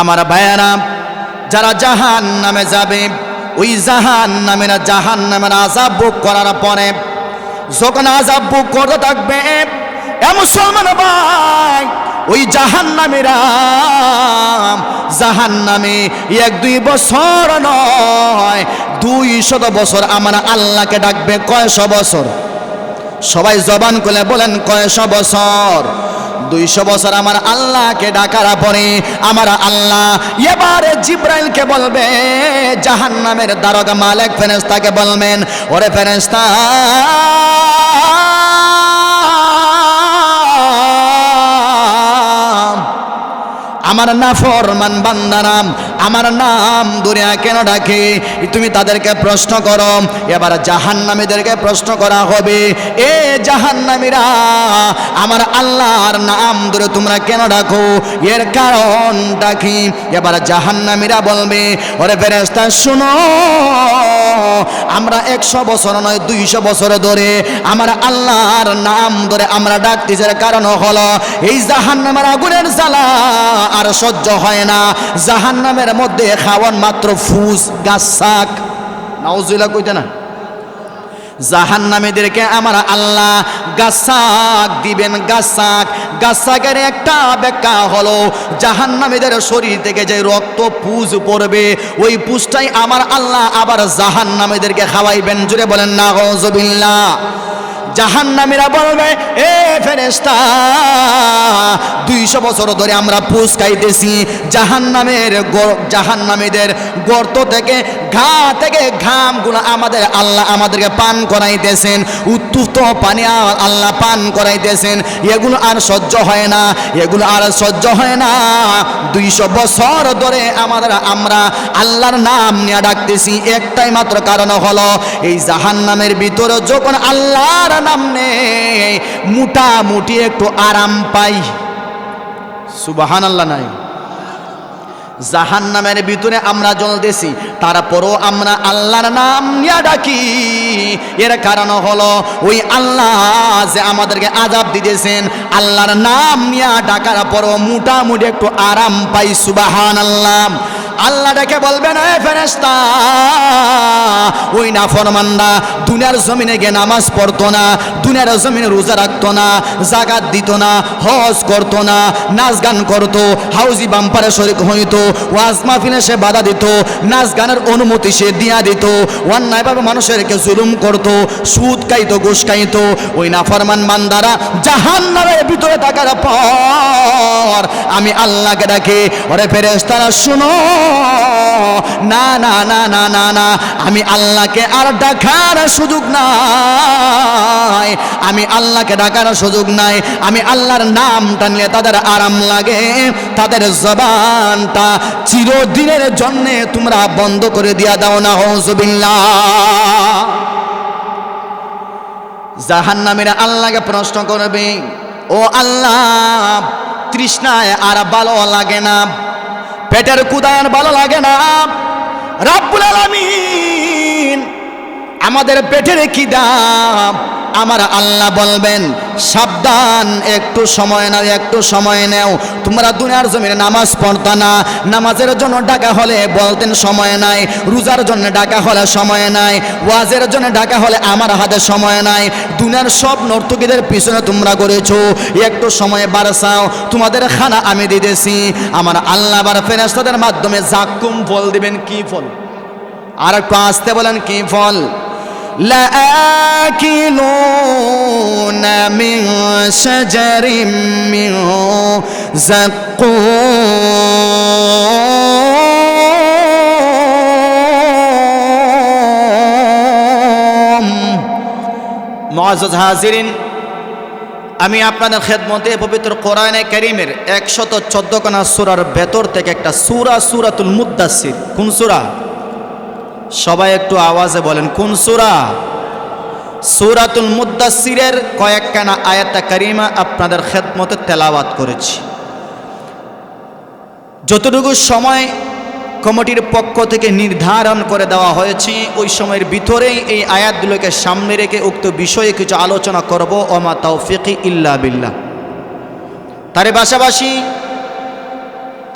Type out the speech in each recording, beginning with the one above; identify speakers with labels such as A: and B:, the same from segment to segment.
A: আমার ভাইয়ারা, যারা জাহান নামে যাবে, ওই জাহান নামের জাহান নামের আজাব বুক করার পরে যখন আজাব বুক করতে থাকবে মুসলমান ভাই, ওই জাহান নামেরা জাহান নামে এক দুই বছর নয়, দুই শত বছর আমার আল্লাহকে ডাকবে কয়শো বছর? সবাই জবান করে বলেন কয়শো বছর? দুইশো বছর আমার আল্লাহকে ডাকার পরে আমার আল্লাহ এবারে জিব্রাইলকে বলবে জাহান নামের দারোগা মালেক ফেরেস্তাকে বলবেন, ওরে ফেরেস্তা আমার নাফরমান বান্দারাম আমার নাম দুনিয়া কেন ডাকে? তুমি তাদেরকে প্রশ্ন করো। এবার জাহান্নামীদেরকে প্রশ্ন করা হবে, এ জাহান্নামীরা, আমার আল্লাহর নাম ধরে তোমরা কেন ডাকো? এর কারণ ডাকি এবার জাহান্নামীরা বলবে, ওরে ফেরেস্তা শুনো, আমরা একশো বছর নয়, দুইশো বছর ধরে আমার আল্লাহর নাম ধরে আমরা ডাকতেছি। কারণ হলো, এই জাহান্নামের আগুনের জ্বালা আর সহ্য হয় না। জাহান্নামের মধ্যে খাওয়ান মাত্র ফুস, গাছ, শাক। নাউজুল্লাহ কইতে না? জাহান্নামীদেরকে আমার আল্লাহ গাছাক দিবেন গাছাক গাছাকের একটা ব্যাখ্যা হলো, জাহান্নামীদের শরীর থেকে যে রক্ত, পুজ পড়বে, ওই পুজটাই আমার আল্লাহ আবার জাহান্নামীদেরকে খাওয়াইবেন। জুড়ে বলেন না জাহান্নামীরা বলবে, এ ফেরেস্তা দুইশো বছর ধরে আমরা পুষ খাইতেছি। জাহান্নামের জাহান্নামীদের গর্ত থেকে, ঘা থেকে ঘামগুলো আমাদের আল্লাহ আমাদেরকে পান করাইতেছেন। উত্তুত পানি আল্লাহ পান করাইতেছেন। এগুলো আর সহ্য হয় না, এগুলো আর সহ্য হয় না। দুইশো বছর ধরে আমাদের আমরা আল্লাহর নাম নিয়ে ডাকতেছি। একটাই মাত্র কারণ হলো, এই জাহান্নামের ভিতরে যখন আল্লাহর নাম নে মোটামুটি একটু আরাম পাই। সুবাহান আল্লাহ নাই। জাহান নামের ভিতরে আমরা জ্বলতেছি, তারপরও আমরা আল্লাহর নাম নিয়ে ডাকি। এর কারণ হলো, ওই আল্লাহ যে আমাদেরকে আজাব দিতেছেন, আল্লাহর নাম নিয়ে ডাকার পরও মোটামুটি একটু আরাম পাই সুবাহান আল্লাহ আল্লাহ ডেকে বলবেন এ ফেরেস্তা ওই না ফরমান্ডা দুনিয়ার জমিনে গিয়ে নামাজ পড়তো না, দুনিয়ার জমিনে রোজা রাখতো না জাগাত দিত না, হজ করতো না, নাচ গান করতো, হাউজি বাম্পারে শরিক হইতো ওয়াজ মাহফিলে সে বাধা দিত, নাচ গানের অনুমতি সে দিয়া দিত। অন্যায়ভাবে মানুষেরকে জুলুম করতো, সুদ খাইতো, ঘুষ খাইতো। ওই না ফরমান বান্দারা জাহান নামের ভিতরে থাকার পর আমি আল্লাহকে ডাকে, ওরে ফেরেস্তারা শুনো। না না না না না না, আমি আল্লাহকে আর ডাকার সুযোগ নাই। আমি আল্লাহকে ডাকার সুযোগ নাই। আমি আল্লাহর নাম টানলে তাদের আরাম লাগে, তাদের জবানটা চিরদিনের জন্য তোমরা বন্ধ করে দিয়া দাও না হজবিল্লা জাহান নামের আল্লাহকে প্রশ্ন করবে, ও আল্লাহ, তৃষ্ণায় আর ভালো লাগে না, পেটের কুদান ভালো লাগে না, রাব্বুল আলামিন আমাদের পেটের কি দাম? আমার আল্লাহ বলবেন, সাবধান, একটু সময় নাও, একটু সময় নেও। তোমরা দুনিয়ার জমিনে নামাজ পড়তা না। নামাজের জন্য ডাকা হলে বলতেন সময় নাই। রোজার জন্য ডাকা হলে সময় নাই। ওয়াজের জন্য ডাকা হলে আমার হাতে সময় নাই। দুনিয়ার সব নর্তকীদের পিছনে তোমরা করেছ। একটু সময় বাড়াও। তোমাদের খানা আমি দিতেছি। আমার আল্লাহ বার ফেরেস্তাদের মাধ্যমে জাকুম ফল দিবেন, কি ফল? আর একটু আসতে বলেন, কি ফল? لآكلون من شجر من زقوم معزز হাজিরিন আমি আপনাদের খেদমতে পবিত্র কোরআনে করিমের একশত চোদ্দ খানা সুরার ভেতর থেকে একটা সুরা সুরাতুল মুদাসির কোন সুরা সবাই একটু আওয়াজে বলেন, কোন সুরা? সুরাতুল মুদাসিরের কয়েকখানা আয়াতা কারিমা আপনাদের খেদমতে তেলাওয়াত করেছি। যতটুকু সময় কমিটির পক্ষ থেকে নির্ধারণ করে দেওয়া হয়েছে, ওই সময়ের ভিতরেই এই আয়াতগুলোকে সামনে রেখে উক্ত বিষয়ে কিছু আলোচনা করব, ওমা তৌফিকি ইল্লা বিল্লাহ। তার পাশাপাশি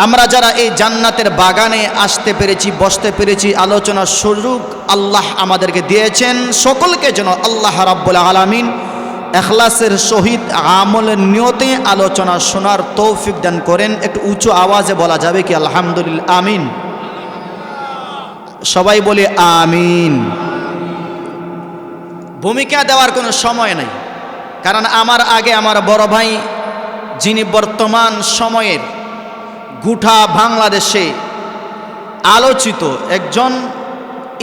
A: আমরা যারা এই জান্নাতের বাগানে আসতে পেরেছি, বসতে পেরেছি আলোচনার সুযোগ আল্লাহ আমাদেরকে দিয়েছেন। সকলকে যেন আল্লাহ রাব্বুল আলামিন এখলাসের সহিত আমলের নিয়তে আলোচনা শোনার তৌফিক দান করেন। একটু উঁচু আওয়াজে বলা যাবে কি? আলহামদুলিল্লাহ, আমিন। সবাই বলে আমিন। ভূমিকা দেওয়ার কোনো সময় নেই। কারণ আমার আগে আমার বড় ভাই, যিনি বর্তমান সময়ের গুঠা বাংলাদেশে আলোচিত একজন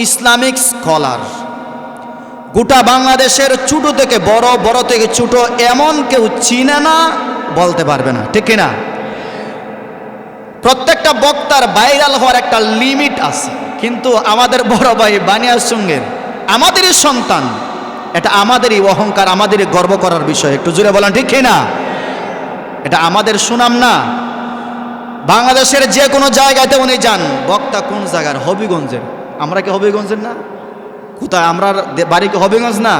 A: ইসলামিক স্কলার। গোটা বাংলাদেশের ছোটো থেকে বড় বড় থেকে ছোট এমন কেউ চিনে না, বলতে পারবে না। ঠিক না প্রত্যেকটা বক্তার ভাইরাল হওয়ার একটা লিমিট আছে। কিন্তু আমাদের বড় ভাই বানিয়ার সঙ্গে আমাদেরই সন্তান, এটা আমাদেরই অহংকার, আমাদেরই গর্ব করার বিষয়। একটু জুড়ে বলেন, ঠিক না এটা আমাদের সুনাম না বাংলাদেশের যে কোনো জায়গাতে উনি যান। বক্তা কোন জায়গার? হবিগঞ্জের। আমরা কি হবিগঞ্জের না? কোথায়? আমরা বাড়ি কি হবিগঞ্জ না?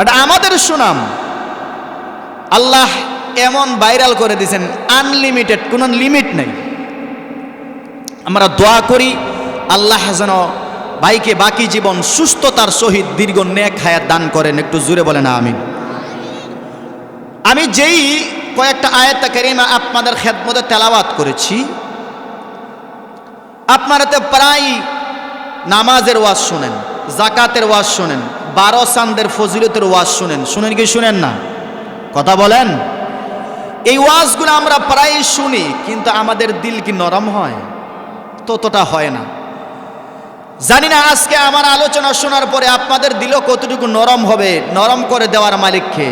A: এটা আমাদের সুনাম। আল্লাহ এমন ভাইরাল করে দিয়েছেন আনলিমিটেড কোনো লিমিট নেই। আমরা দোয়া করি, আল্লাহ যেন ভাইকে বাকি জীবন সুস্থতার সহিত দীর্ঘ নেক হায়াত দান করেন। একটু জুড়ে বলেন আমি আমি যেই কয়েকটা আয়াত কারিমা আপনাদের খেদমতে তেলাওয়াত করেছি। আপনারা তো প্রায় নামাজের ওয়াজ শোনেন জাকাতের ওয়াজ শোনেন, বারো চান্দের ফজিলতের ওয়াজ শোনেন। শুনেন কি শুনেন না? কথা বলেন। এই ওয়াজগুলো আমরা প্রায় শুনি, কিন্তু আমাদের দিল কি নরম হয়? ততটা হয় না। জানি না আজকে আমার আলোচনা শোনার পরে আপনাদের দিল কতটুকু নরম হবে, নরম করে দেওয়ার মালিককে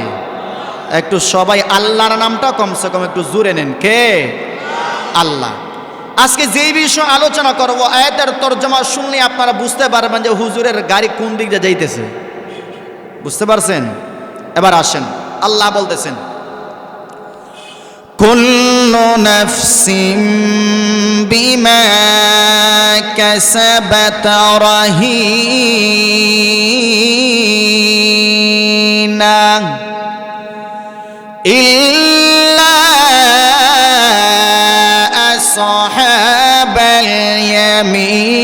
A: একটু সবাই আল্লাহর নামটা কমসে কম একটু জুড়ে নেন কে আল্লাহ আজকে যেই বিষয় আলোচনা করব আয়াতের তর্জমা শুনলে আপনারা বুঝতে পারবেন যে হুজুরের গাড়ি কোন দিক দিয়ে যাইতেছে বুঝতে পারছেন এবার আসেন আল্লাহ বলতেছেন
B: كل نفس بما كسبت رهينة إلا أصحاب اليمين.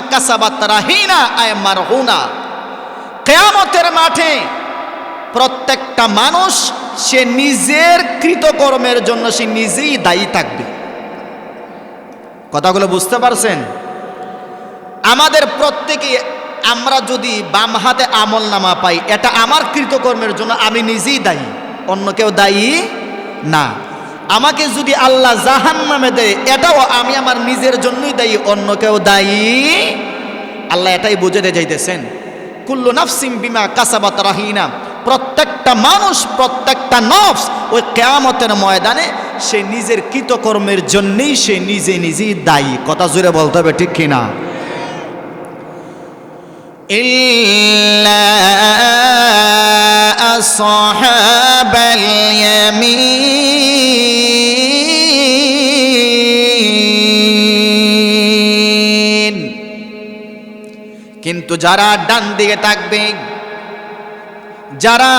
A: কাসাবাত রাহিনা আয় মারহুনা। কেয়ামতের মাঠে প্রত্যেকটা মানুষ সে নিজের কৃতকর্মের জন্য সে নিজেই দায়ী থাকবে। কথাগুলো বুঝতে পারছেন? আমাদের প্রত্যেকে আমরা যদি বাম হাতে আমল নামা পাই, এটা আমার কৃতকর্মের জন্য আমি নিজেই দায়ী, অন্য কেউ দায়ী না। আমাকে যদি আল্লাহ জাহান নামে দেয়, এটাও আমি আমার নিজের জন্যই দায়ী, অন্য কেউ দায়ী? আল্লাহ এটাই বুঝাতে যাইতেছেন কুল্লু নাফসিম বিমা কাসাবাত রাহিনা। প্রত্যেকটা মানুষ, প্রত্যেকটা নফস ওই কেয়ামতের ময়দানে সে নিজের কৃতকর্মের জন্যই সে নিজে নিজেই দায়ী। কথা জুড়ে বলতে হবে, ঠিক কিনা?
B: إلا أصحاب اليمين
A: কিন্তু যারা ডান দিকে থাকবে যারা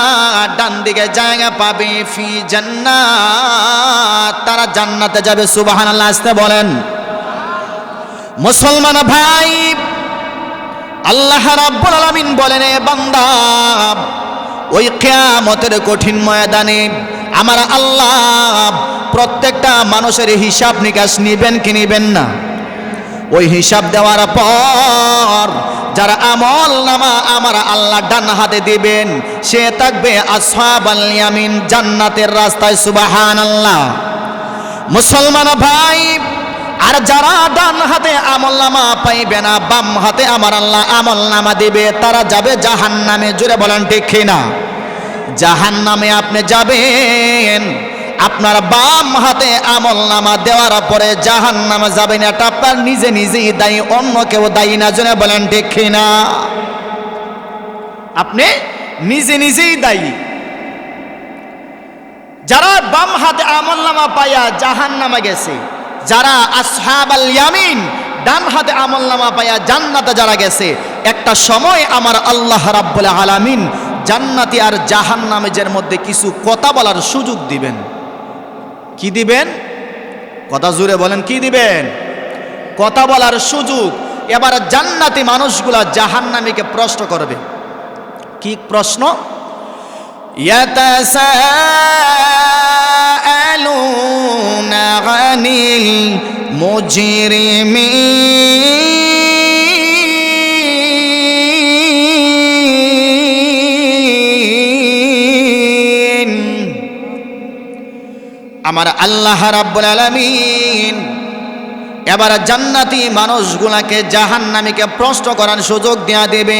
A: ডান দিকে জায়গা পাবে ফি জান্নাত তারা জান্নাতে যাবে সুবহানাল্লাহ আসতে বলেন মুসলমান ভাই আল্লাহ রাব্বুল আলামিন বলেন, এ বান্দা, ওই কিয়ামতের কঠিন ময়দানে আমার আল্লাহ প্রত্যেকটা মানুষের হিসাব নিকাশ নিবেন কি নিবেন না? ওই হিসাব দেওয়ার পর যারা আমল নামা আমার আল্লাহ ডান হাতে দিবেন, সে থাকবে আসহাব আল ইয়ামিন, জান্নাতের রাস্তায় সুবাহান আল্লাহ মুসলমান ভাই আর যারা ডান হাতে আমল নামা পাইবে না, বাম হাতে আমার আল্লাহ আমল নামা দিবে, তারা যাবে জাহান নামে জুড়ে বলেন ঠিক না জাহান নামে আপনি যাবেন, আপনার বাম হাতে আমল নামা দেওয়ার পরে জাহান নামা যাবেন, এটা আপনার নিজে নিজেই দায়ী, অন্য কেউ দায়ী না জন্য বলেন ঠিক না আপনি নিজে নিজেই দায়ী। যারা বাম হাতে আমল নামা পাইয়া জাহান নামা গেছে যারা আসহাব আল ইয়ামিন, ডান হাতে আমল নামা পাইয়া জান্নাতে যারা গেছে, একটা সময় আমার আল্লাহ রাব্বুল আলামিন জান্নাতি আর জাহান নামেজের মধ্যে কিছু কথা বলার সুযোগ দিবেন। কি দিবেন? কথা জুড়ে বলেন, কি দিবেন? কথা বলার সুযোগ। এবার জান্নাতি মানুষগুলা জাহান্নামীকে প্রশ্ন করবে। কি প্রশ্ন?
B: يتساءلون عن المجرمين
A: আমার আল্লাহ রাব্বুল আলামিন এবার জান্নাতি মানুষগুলাকে জাহান্নামীকে প্রশ্ন করার সুযোগ দেয়া দেবে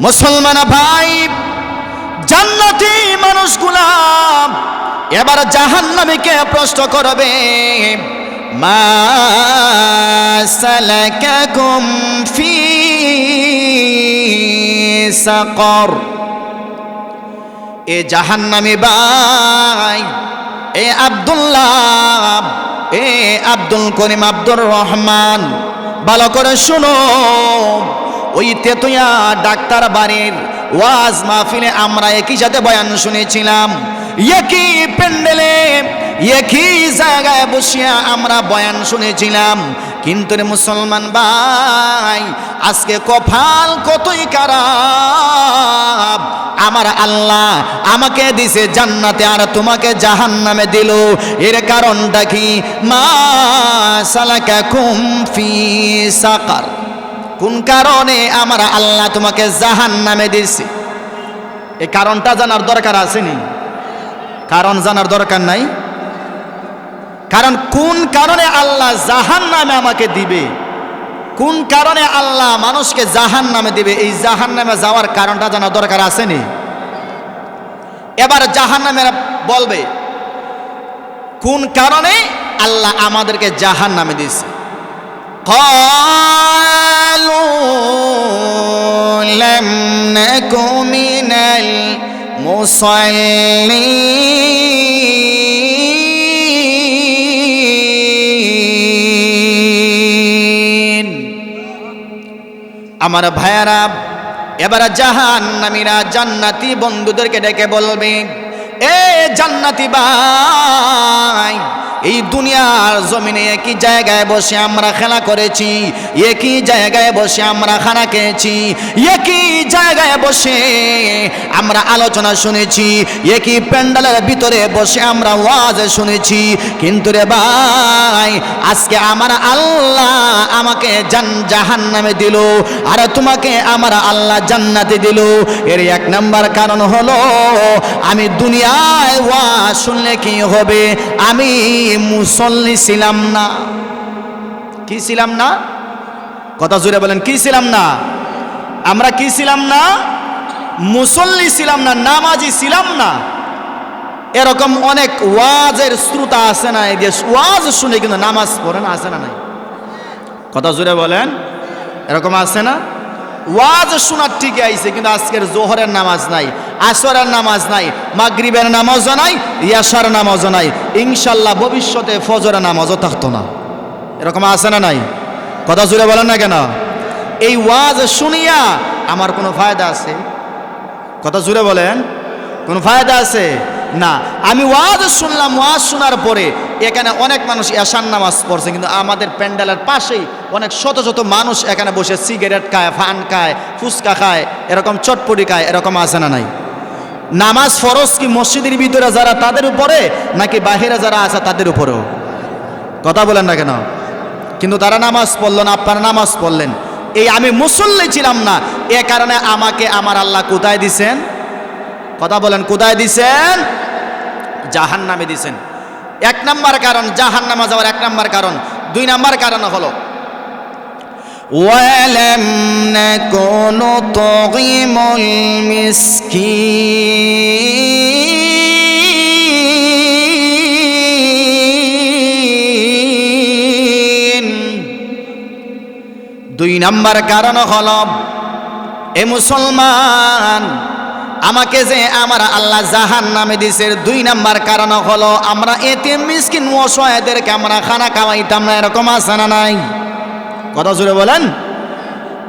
A: মুসলমান ভাই মানুষ গুলাম। এবার জাহান নামীকে প্রশ্ন করবে?
B: মাসালাকাকুম ফি সাকর।
A: এ জাহান্নামী বাই এ আবদুল্লাহ, এ আব্দুল করিম আব্দুর রহমান। ভালো করে শুনো। ওই তেতুয়া ডাক্তার বাড়ির ওয়াজ মাহফিলে আমরা একই সাথে বয়ান শুনেছিলাম। একই প্যান্ডেলে, একই জায়গায় বসিয়া আমরা বয়ান শুনেছিলাম। কিন্তু রে মুসলমান ভাই, আজকে কফাল কতই খারাপ। আমার আল্লাহ আমাকে দিছে জান্নাতে আর তোমাকে জাহান্নামে দিল। এর কারণটা কি? মা সালাকা কুম ফি সাকার। কোন কারণে আমার আল্লাহ তোমাকে জাহান নামে দিয়েছে? এই কারণটা জানার দরকার আসেনি। কারণ জানার দরকার নাই। কারণ কোন কারণে আল্লাহ জাহান নামে আমাকে দিবে? কোন কারণে আল্লাহ মানুষকে জাহান নামে দিবে? এই জাহান নামে যাওয়ার কারণটা জানা দরকার আসেনি। এবার জাহান নামে বলবে, কোন কারণে আল্লাহ আমাদেরকে জাহান নামে দিয়েছে?
B: قالوا لم نك من المصلين
A: আমার ভাইয়ারা এবার জাহান নামীরা জান্নাতি বন্ধুদেরকে ডেকে বলবে এ জান্নাতি ভাই এই দুনিয়ার জমিনে একই জায়গায় বসে আমরা খেলা করেছি, একই জায়গায় বসে আমরা খানা খেয়েছি, একই জায়গায় বসে আমরা আলোচনা শুনেছি, একই প্যান্ডালের ভিতরে বসে আমরা ওয়াজ শুনেছি। কিন্তু রে ভাই, আজকে আমার আল্লাহ আমাকে জান জাহান নামে দিল, আর তোমাকে আমার আল্লাহ জান্নাতে দিল। এর এক নাম্বার কারণ হলো, আমি দুনিয়ায় ওয়াজ শুনলে কি হবে? আমি মুসল্লি ছিলাম না। কি ছিলাম না? কথা জুড়ে বলেন, কি ছিলাম না? আমরা কি ছিলাম না? মুসল্লি ছিলাম না, নামাজি ছিলাম না। এরকম অনেক ওয়াজের শ্রোতা আছে না, এই যে ওয়াজ শুনে কিন্তু নামাজ পড়ে না, আছে না নাই? কথা জুড়ে বলেন, এরকম আছে না? ওয়াজ শোনার ঠিকই আইছে, কিন্তু আজকের জোহরের নামাজ নাই, আসরের নামাজ নাই, মাগরিবের নামাজও নাই, ইয়াসার নামাজও নাই, ইনশাল্লাহ ভবিষ্যতে ফজরের নামাজও থাকতো না। এরকম আছে না নাই? কথা জুড়ে বলেন না কেন? এই ওয়াজ শুনিয়া আমার কোনো ফায়দা আছে? কথা জুড়ে বলেন, কোনো ফায়দা আছে? না, আমি ওয়াজ শুনলাম, ওয়াজ শোনার পরে এখানে অনেক মানুষ এশান নামাজ পড়ছে, কিন্তু আমাদের প্যান্ডেলের পাশেই অনেক শত শত মানুষ এখানে বসে সিগারেট খায়, ফান খায়, ফুচকা খায়, এরকম চটপটি খায়, এরকম আছে না নাই? নামাজ ফরজ কি মসজিদের ভিতরে যারা তাদের উপরে, নাকি বাহিরে যারা আছে তাদের উপরেও? কথা বলেন না কেন? কিন্তু তারা নামাজ পড়ল না, আপনারা নামাজ পড়লেন। এই আমি মুসল্লি ছিলাম না, এ কারণে আমাকে আমার আল্লাহ কোথায় দিছেন? কথা বলেন, কোথায় দিছেন? জাহান নামে দিছেন। এক নাম্বার কারণ জাহান নামা যাওয়ার এক নাম্বার কারণ। দুই নাম্বার কারণ হলো
B: ولم نكن نطعم المسكين
A: দুই নাম্বার কারণ হল, এ মুসলমান, আমাকে যে আমার আল্লাহ জাহান নামে দিছে, দুই নাম্বার কারণ হলো, আমরা এতে মিসকিন অসহায়দেরকে আমরা খানা খাওয়াইতাম না, এরকম আছে না নাই? কথা জুড়ে বলেন।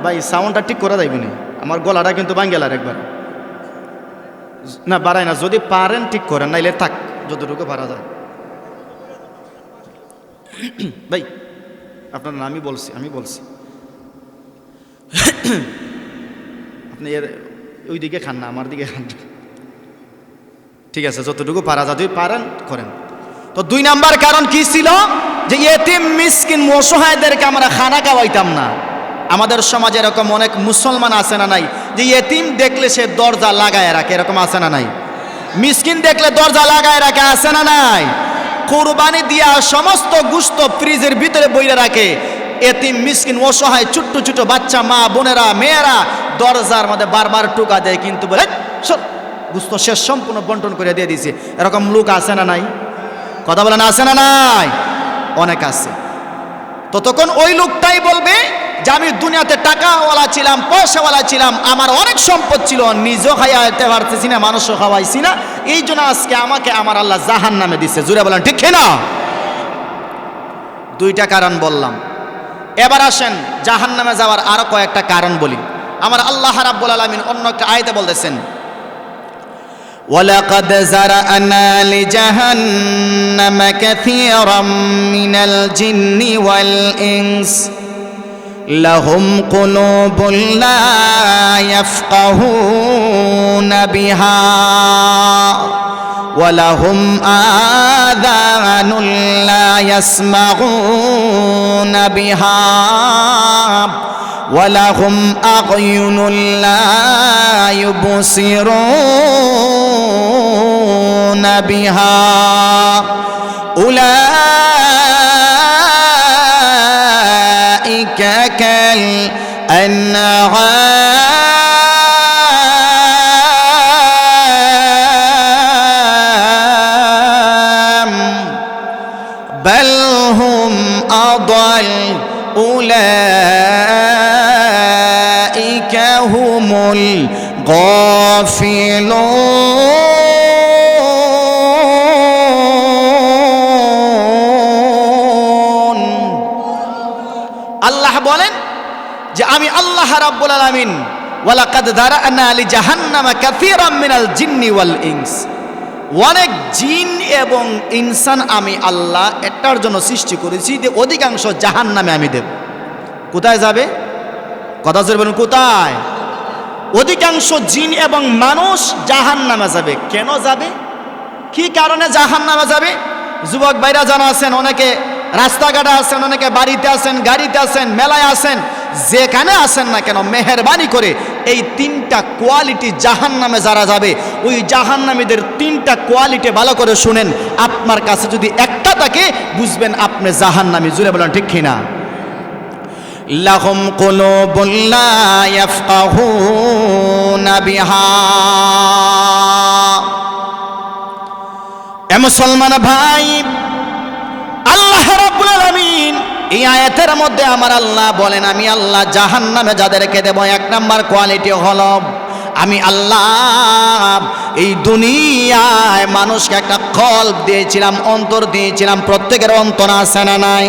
A: ভাই সাউন্ডটা ঠিক করে দেবেন আমার গলাটা কিন্তু বাঙ্গেলার একবার। না, বাড়ায় না, যদি পারেন ঠিক করেন, নাইলে থাক, যতটুকু পারা যায়। ভাই, আপনার আমি বলছি আমি বলছি। আপনি এর ওই দিকে খান না, আমার দিকে খান ঠিক আছে, যতটুকু পারা যায়, যদি পারেন, করেন। তো দুই নাম্বার কারণ কি ছিল? যে এতিম মিসকিন অসহায়দেরকে আমরা খানা খাওয়াইতাম না। আমাদের সমাজে এরকম অনেক মুসলমান আছে না নাই? যে এতিম দেখলে সে দরজা লাগায় রাখে এরকম আছে না নাই? মিসকিন দেখলে দরজা লাগায় রাখে আছে না নাই? কোরবানি দিয়া সমস্ত গুস্ত ফ্রিজের ভিতরে বইরে রাখে। এতিম মিসকিন অসহায় ছোট্ট ছোট বাচ্চা মা বোনেরা মেয়েরা দরজার মধ্যে বারবার টুকা দেয় কিন্তু বলে "এই, গুস্ত শেষ সম্পূর্ণ বন্টন করে দিয়ে দিছে এরকম লোক আছে না নাই? কথা বলেন আছে না নাই? অনেক আছে। তো তখন ওই লোকটাই বলবে যে, আমি দুনিয়াতে টাকাওয়ালা ছিলাম, পয়সাওয়ালা ছিলাম, আমার অনেক সম্পদ ছিল নিজেও খাইতে পারতেছি না, মানুষও খাওয়াইছি না। এই জন্য আজকে আমাকে আমার আল্লাহ জাহান নামে দিচ্ছে জুড়ে বলেন, ঠিক না দুইটা কারণ বললাম। এবার আসেন জাহান নামে যাওয়ার আরও কয়েকটা কারণ বলি। আমার আল্লাহ রাব্বুল আলামিন অন্য একটা আয়তে বলতেছেন
B: ولقد زرأنا لجهنم كثيرا من الجن والإنس لهم قلوب لا يفقهون بها ولهم آذان لا يسمعون بها ولهم أعين لا يبصرون بها. أولئك الغافلون
A: আল্লাহ বলেন যে আমি আল্লাহ রাব্বুল আলামিন ওয়ালাকাদ দারানা লি জাহান্নামা কাসীরাম মিনাল জিন্নি ওয়াল ইনস অনেক জিন এবং ইনসান আমি আল্লাহ এটার জন্য সৃষ্টি করেছি যে অধিকাংশ জাহান্নামে আমি দেব কোথায় যাবে কথা জোরে বলুন কোথায় অধিকাংশ জিন এবং মানুষ জাহান্নামে যাবে। কেন যাবে? কি কারণে জাহান নামে যাবে? যুবক ভাইরা জানা আছেন, অনেকে রাস্তাঘাটে আছেন, অনেকে বাড়িতে আছেন, গাড়িতে আছেন, মেলায় আছেন, যেখানে আছেন না কেন, মেহরবানি করে এই তিনটা কোয়ালিটি জাহান নামে যারা যাবে, ওই জাহান নামীদের তিনটা কোয়ালিটি ভালো করে শুনেন। আপনার কাছে যদি একটা থাকে, বুঝবেন আপনি জাহান নামী জুড়ে বলেন, ঠিক কিনা?
B: লাহম কোনো বিহা।
A: এ মুসলমান ভাই, আল্লাহ রাব্বুল এই আয়াতের মধ্যে আমার আল্লাহ বলেন, আমি আল্লাহ জাহান্নামে যাদেরকে দেব, এক নাম্বার কোয়ালিটি হল আমি আল্লাহ এই দুনিয়ায় মানুষকে একটা কল্প দিয়েছিলাম, অন্তর দিয়েছিলাম, প্রত্যেকের অন্তর আছে না নাই?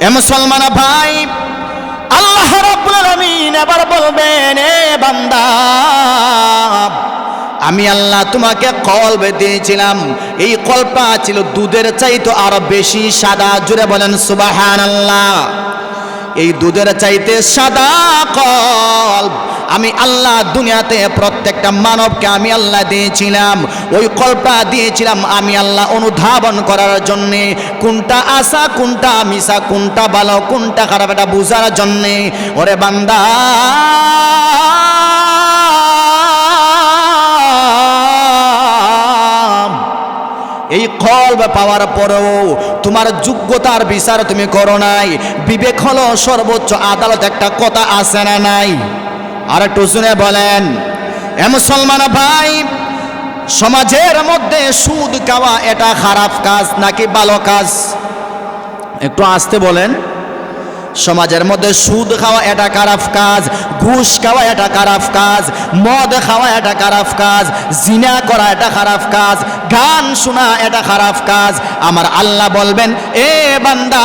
A: এ মুসলমান ভাই আল্লাহ রাব্বুল আলামিন এবার বলবেন এ বান্দা আমি আল্লাহ তোমাকে কলবে দিয়েছিলাম। এই কল্পটা ছিল দুধের চাইতে আরও বেশি সাদা। জুড়ে বলেন সুবাহান আল্লাহ এই দুধের চাইতে সাদা কল্প আমি আল্লাহ দুনিয়াতে প্রত্যেকটা মানবকে আমি আল্লাহ দিয়েছিলাম। ওই কল্পটা দিয়েছিলাম আমি আল্লাহ অনুধাবন করার জন্যে। কোনটা আশা, কোনটা মিশা, কোনটা ভালো, কোনটা খারাপ, এটা বোঝার জন্যে। ওরে বান্দা! এই কল্প পাওয়ার পরেও তোমার যোগ্যতার বিচার তুমি করো নাই। বিবেক হলো সর্বোচ্চ আদালত, একটা কথা আছে না নাই? আর একটু শুনে বলেন, এ মুসলমান ভাই, সমাজের মধ্যে সুদ খাওয়া এটা খারাপ কাজ নাকি ভালো কাজ? একটু আসতে বলেন। সমাজের মধ্যে সুদ খাওয়া এটা খারাপ কাজ, ঘুষ খাওয়া এটা খারাপ কাজ, মদ খাওয়া এটা খারাপ কাজ, জিনা করা এটা খারাপ কাজ, গান শোনা এটা খারাপ কাজ। আমার আল্লাহ বলবেন, এ বান্দা,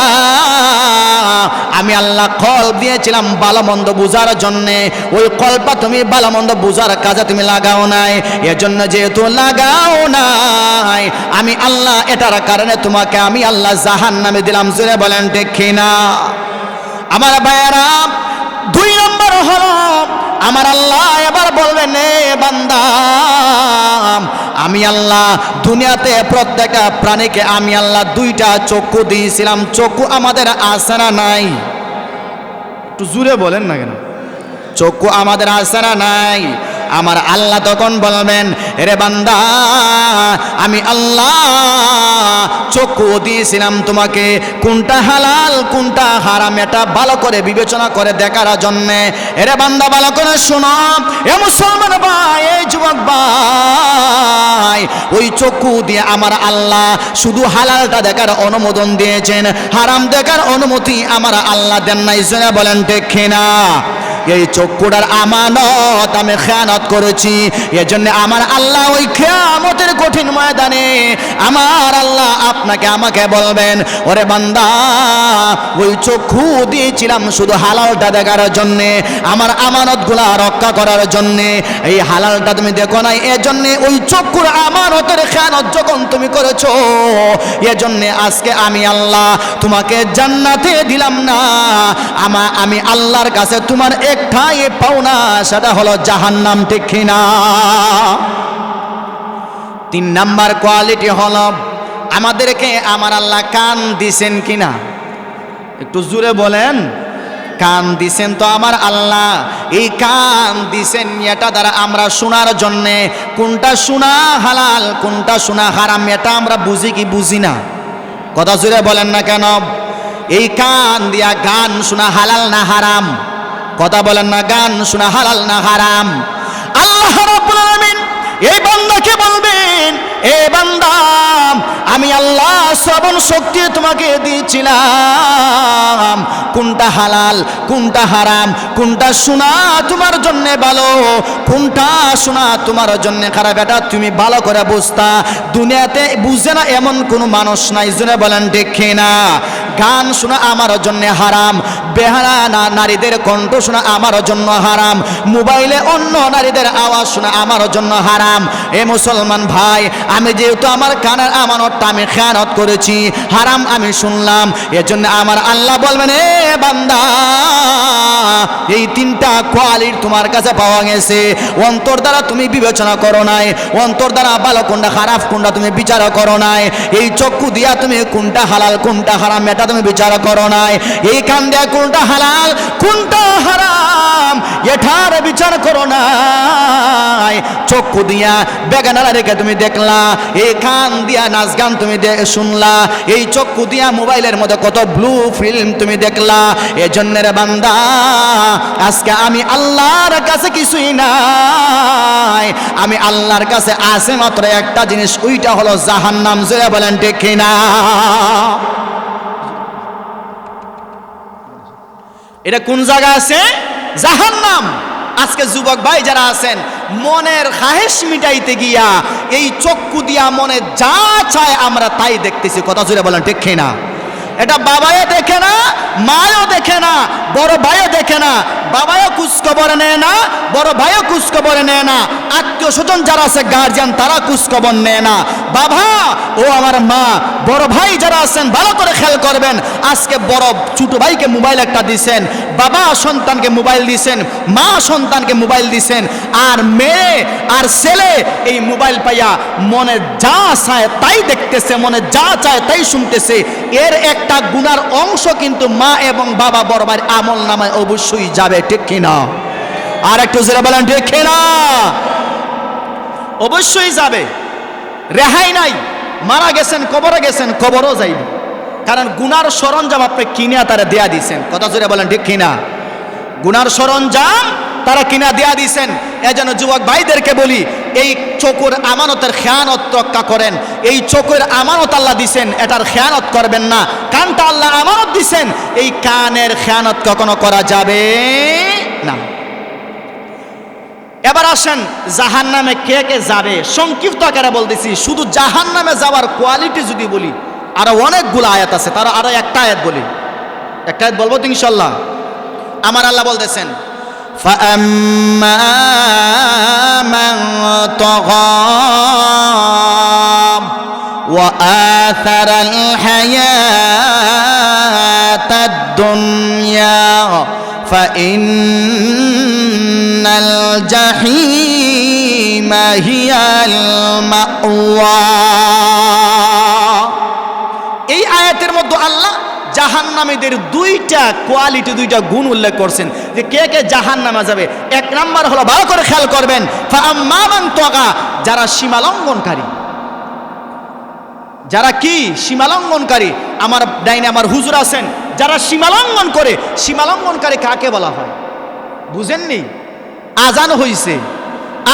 A: আমি আল্লাহ কল দিয়েছিলাম ভালো মন্দ বুঝার জন্যে। ওই কল্পা তুমি ভালো মন্দ বুঝার কাজে তুমি লাগাও নাই। এজন্য যেহেতু লাগাও নাই, আমি আল্লাহ এটার কারণে তোমাকে আমি আল্লাহ জাহান নামে দিলাম। জুড়ে বলেন ঠিক না আমার ভাইয়েরা, দুই নম্বর হল, আমার আল্লাহ এবার বলবেন বান্দা, আমি আল্লাহ দুনিয়াতে প্রত্যেকটা প্রাণীকে, আমি আল্লাহ দুইটা চক্ষু দিয়েছিলাম। চক্ষু আমাদের আসানা নাই? একটু জুড়ে বলেন না কেন? চক্ষু আমাদের আসানা নাই? আমার আল্লাহ তখন বলবেন রে বান্দা, আমি আল্লাহ চক্ষু দিয়েছিলাম তোমাকে। কোনটা হালাল, কোনটা হারাম, এটা ভালো করে বিবেচনা করে দেখার জন্যে। এরে বান্দা, ভালো করে শোনো। এ মুসলমান ভাই এই যুবক ভাই, ওই চক্ষু দিয়ে আমার আল্লাহ শুধু হালালটা দেখার অনুমোদন দিয়েছেন। হারাম দেখার অনুমতি আমার আল্লাহ দেন নাই। বলেন ঠিক না এই চক্ষুটার আমানত আমি খেয়ানত করেছি। এজন্য আমার আল্লাহ ওই খেয়ামতের কঠিন ময়দানে আমার আল্লাহ আপনাকে আমাকে বলবেন, ওরে বান্দা, ওই চক্ষু দিয়েছিলাম শুধু হালালটা দেখার জন্যে, আমার আমানতগুলা রক্ষা করার জন্যে। এই হালালটা তুমি দেখো নাই, এজন্যে ওই চক্ষুর আমানতের খেয়ানত যখন তুমি করেছ, এজন্যে আজকে আমি আল্লাহ তোমাকে জান্নাতে দিলাম না। আমা, আমি আল্লাহর কাছে তোমার একটাই পাওনা সেটা হলো জাহান্নাম, ঠিক না তিন নাম্বার কোয়ালিটি হলো, আমাদেরকে আমার আল্লাহ কান দিছেন কিনা? একটু জুড়ে বলেন, কান দিছেন তো আমার আল্লাহ, এই কান দিছেন এটা দ্বারা আমরা শোনার জন্যে, কোনটা শোনা হালাল, কোনটা শোনা হারাম, এটা আমরা বুঝি কি বুঝি না? কথা জুড়ে বলেন না কেন? এই কান দিয়া গান শোনা হালাল না হারাম? কথা বলেন না, গান শোনা হালাল না হারাম? আল্লাহ এই বান্দাকে বলবেন? এ বান্দা, আমি আল্লাহ শ্রবণ শক্তি তোমাকে দিয়েছিলাম। কোনটা হালাল, কোনটা হারাম, কোনটা শোনা তোমার জন্যে ভালো, কোনটা শোনা তোমার জন্য খারাপ, এটা তুমি ভালো করে বুঝতা। দুনিয়াতে বুঝে না এমন কোনো মানুষ নাই জন্য বলেন দেখে না গান শোনা আমার জন্য হারাম, বেহারা নারীদের কণ্ঠ শোনা আমার জন্য হারাম, মোবাইলে অন্য নারীদের আওয়াজ শোনা আমার জন্য হারাম। এ মুসলমান ভাই, আমি যেহেতু আমার কানের আমানতটা আমি খেয়ানত করেছি, হারাম আমি শুনলাম, এজন্য আমার আল্লাহ বলবেন, এ বান্দা, এই তিনটা কোয়ালিটি তোমার কাছে পাওয়া গেছে, অন্তর দ্বারা তুমি বিবেচনা করো নাই, অন্তর দ্বারা ভালো কোনটা খারাপ কোনটা তুমি বিচার করো নাই, এই চক্ষু দিয়া তুমি কোনটা হালাল, কোনটা হারাম, এটা তুমি বিচার করো নাই। এই দিয়া কোনটা হালাল, কোনটা হারাম এটার বিচার করো নাই। চক্ষু দিয়া বেগানালা রেখে তুমি দেখলা, এই কান দিয়া নাচ গান তুমি শুনলা, এই চক্ষু দিয়া মোবাইলের মধ্যে কত ব্লু ফিল্ম তুমি দেখলা। এই জন্যের বান্দা, আজকে আমি আল্লাহর কাছে কিছুই নাই। আমি আল্লাহর কাছে আছে মাত্র একটা জিনিস, ওইটা হলো জাহান্নাম। জোরে বলেন ঠিক না এটা কোন জায়গা আছে? জাহান্নাম। আজকে যুবক ভাই যারা আছেন, মনের খাহেস মিটাইতে গিয়া এই চক্ষু দিয়া মনে যা চায় আমরা তাই দেখতেছি। কথা জুড়ে বলেন, ঠিক না? এটা বাবাও দেখে না, মায়ও দেখে না, বড় ভাইও দেখে না বাবাও খোঁজখবর নেয় না, বড় ভাইও খোঁজখবর নেয় না, আত্মীয় স্বজন যারা আছে গার্জিয়ান তারা খোঁজখবর নেয় না। বাবা, ও আমার মা, বড় ভাই যারা আছেন, ভালো করে খেয়াল করবেন, আজকে বড় ছোট ভাইকে মোবাইল একটা দিছেন, বাবা সন্তানকে মোবাইল দিছেন, মা সন্তানকে মোবাইল দিছেন, আর মেয়ে আর ছেলে এই মোবাইল পাইয়া মনে যা চায় তাই দেখতেছে, মনে যা চায় তাই শুনতেছে। এর একটা গুণার অংশ কিন্তু মা এবং বাবা বড় ভাইয়ের আমল নামায় অবশ্যই যাবে, ঠিক কিনা? আর একটু জোরে বলেন, ঠিক কিনা? অবশ্যই যাবে। রেহাই নাই, মারা গেছেন, কবরে গেছেন, কবরও যাইবে। কারণ গুনার সরঞ্জাম আপনি কিনে তারা দেয়া দিছেন। কথা জোরে বলেন, ঠিক কিনা? গুনার সরঞ্জাম তারা কিনা দেয়া দিছেন। এজন্য যুবক ভাইদেরকে বলি, এই চোখের আমানতের খেয়ানত রক্ষা করেন। এই চোখের আমানত আল্লাহ দিছেন, এটার খেয়ানত করবেন না। কানটা আল্লাহ আমানত দিছেন, এই কানের খেয়ানত কখনো করা যাবে না এবার আসেন জাহান নামে কে কে যাবে সংক্ষিপ্ত আকারে বলতেছি শুধু জাহান নামে যাওয়ার কোয়ালিটি যদি বলি আরো অনেকগুলো আয়াত আছে তার আরো একটা আয়াত বলি একটা আয়াত বলবো তো ইনশাল্লাহ আমার আল্লাহ বলতেছেন
B: فأما من طغى وآثر الحياة الدنيا فإن الجحيم هي المأوى
A: এই আয়াতের মধ্যে আল্লাহ জাহান্নামীদের দুইটা কোয়ালিটি দুইটা গুণ উল্লেখ করছেন যে কে কে জাহান্নামে যাবে এক নাম্বার হলো ভালো করে খেয়াল করবেন ফাআম্মামান তাগা যারা সীমালঙ্ঘনকারী যারা কি সীমালঙ্ঘনকারী আমার ডাইনে আমার হুজুর আছেন যারা সীমালঙ্ঘন করে, সীমালঙ্ঘনকারী কাকে বলা হয়? বুঝেননি? আজান হইছে।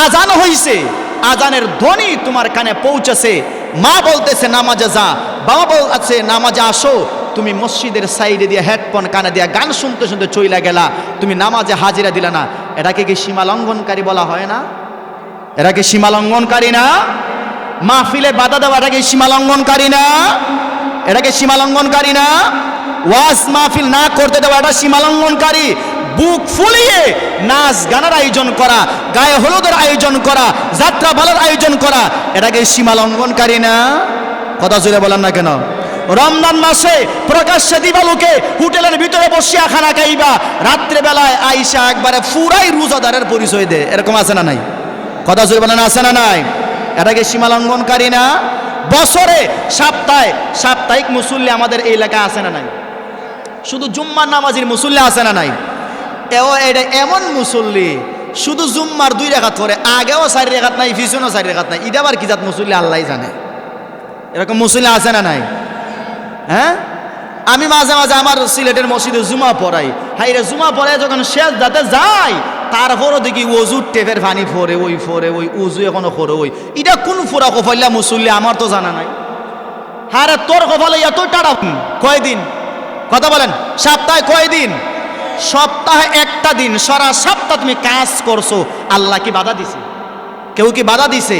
A: আজান হইছে। আজানের ধ্বনি তোমার কানে পৌঁছেছে। মা বলতেছে, নামাজে যা। বাবা বলছে, নামাজে আসো। তুমি মসজিদের সাইডে দিয়ে হেডফোন কানে দিয়া গান শুনতে শুনতে চইলা গেলা। তুমি নামাজে হাজিরা দিলা না। এটাকে কি সীমালঙ্ঘনকারী বলা হয় না? এরা কি সীমালঙ্ঘনকারী না? মাহফিলে বাধা দেওয়া, এটাকে সীমালঙ্ঘনকারী না? এটাকে সীমালঙ্ঘনকারী না? ওয়াজ মাহফিল না করতে দেওয়া এটা সীমালঙ্ঘনকারী। বুক ফুলিয়ে নাচ গানের আয়োজন করা, গায়ে হলুদের আয়োজন করা, যাত্রা বলার আয়োজন করা, এটাকে সীমালঙ্ঘনকারী না? কথা জুড়ে বলেন না কেন? রমজান মাসে প্রকাশ্যে দিবালুকে হোটেলের ভিতরে বসিয়া খানা খাইবা, রাত্রেবেলায় আইসা একবারে ফুরাই রোজাদারের পরিচয় দে। এরকম আছে না নাই? কথা জুড়ে বলেন, আছে না নাই? এটাকে সীমালঙ্ঘনকারী না? বছরে সপ্তাহে, সাপ্তাহিক মুসল্লি আমাদের এই এলাকায় আছে না নাই? শুধু জুম্মার নামাজির মুসল্লি আছে না নাই? এও এটা এমন মুসল্লি, শুধু জুম্মার দুই রেখাত করে, আগেও চারি রেখাত নাই, পিছনেও চারি রেখাত নাই। ইটা আবার কি জাত মুসল্লি আল্লাহ জানে। এরকম মুসল্লি আছে না নাই? হ্যাঁ? আমি মাঝে মাঝে আমার সিলেটের মসজিদে জুমা পড়াই। হাইরে জুমা পড়াই যখন শেষ যাতে যাই তারপরও দেখি ওজুর টেপের পানি ফোরে ওই ফোরে ওই উজু এখনও ফোরে ওই। এটা কোন ফোরা কফাইলা মুসল্লি আমার তো জানা নাই। হারে তোর কফালে এত টাড়া কয়দিন? কথা বলেন, সপ্তাহে কয়দিন সপ্তাহে একটা দিন, সারা সপ্তাহ তুমি কাজ করছ, আল্লাহ কি বাধা দিছে? কেউ কি বাধা দিছে?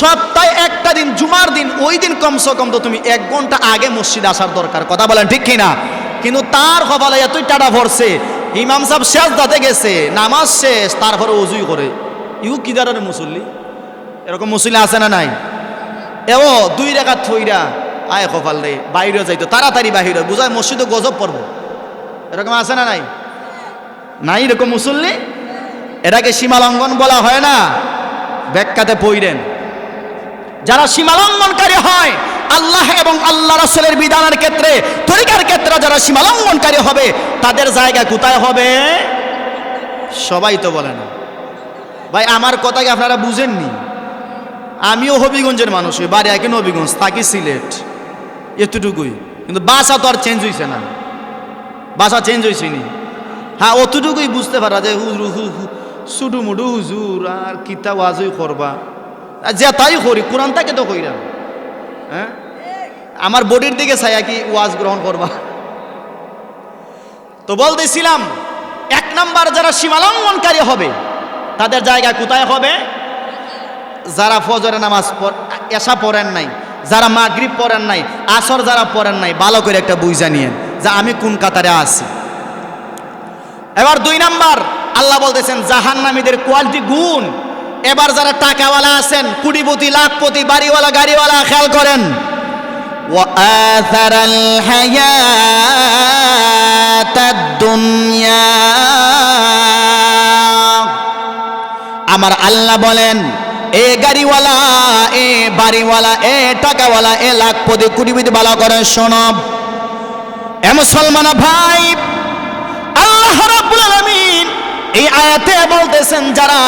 A: সপ্তাহে একটা দিন, জুমার দিন, ওই দিন কমসে কম তো তুমি এক ঘণ্টা আগে মসজিদ আসার দরকার, কথা বলেন ঠিক কিনা? কিন্তু তার কপালে এতই টাটা ভরছে, ইমাম সাহেব শেষ দাতে গেছে, নামাজ শেষ, তারপরে অজুই করে। ইউ কি ধরনের মুসল্লি? এরকম মুসল্লি আছে না নাই? এও দুই রেখা থইরা আয় কপাল রে বাইরে যাইতো, তাড়াতাড়ি বাহিরে বুঝায় মসজিদে গজব পড়ব। এরকম আছে না নাই? নাই এরকম মুসল্লি? এটাকে সীমালঙ্ঘন বলা হয় না। ব্যাখ্যাতে পইরেন। যারা সীমালঙ্ঘনকারী হয়, আল্লাহ এবং আল্লাহ রাসূলের বিধানের ক্ষেত্রে, তরিকার ক্ষেত্রে যারা সীমালঙ্ঘনকারী হবে, তাদের জায়গা কোথায় হবে? সবাই তো বলে না। ভাই, আমার কথা কি আপনারা বুঝেননি। আমিও হবিগঞ্জের মানুষ বাড়ি একই হবিগঞ্জ থাকি সিলেট। এতটুকুই। কিন্তু বাসা তো আর চেঞ্জ হয়েছে না। বাসা চেঞ্জ হয়েছে নি। হ্যাঁ অতটুকুই বুঝতে পারা যে হুজুর সুডু মুডু হুজুর, আর কিতা ওয়াজই করবা। যে তাই করি, কোরআন তাকে তো কইরা হ্যাঁ? আমার বডির দিকে ছায়া কি ওয়াজ গ্রহণ করবা? তো বলতেছিলাম, এক নাম্বার যারা সীমালঙ্ঘনকারী হবে, তাদের জায়গা কোথায় হবে? যারা ফজরে নামাজ এশা পড়েন নাই। যারা মাগরিব পড়েন নাই আসর যারা পড়েন নাই ভালো করে একটা বুঝা নিয়েন যে আমি কোন কাতারে আছি এবার দুই নাম্বার আল্লাহ বলতেছেন জাহান্নামীদের কোয়ালিটি গুণ এবার যারা টাকাওয়ালা আছেন কুড়িপতি লাখপতি বাড়িওয়ালা গাড়িওয়ালা খেয়াল করেন
B: وآثر الحياة الدنيا
A: আমার আল্লাহ বলেন এ গাড়িওয়ালা, এ বাড়িওয়ালা, এ টাকাওয়ালা, এ লাখ পদে কুড়িবিদ ভালো করে শোনব এ মুসলমান ভাই, আল্লাহ রাব্বুল আলামিন এই আয়াতে বলতেছেন, যারা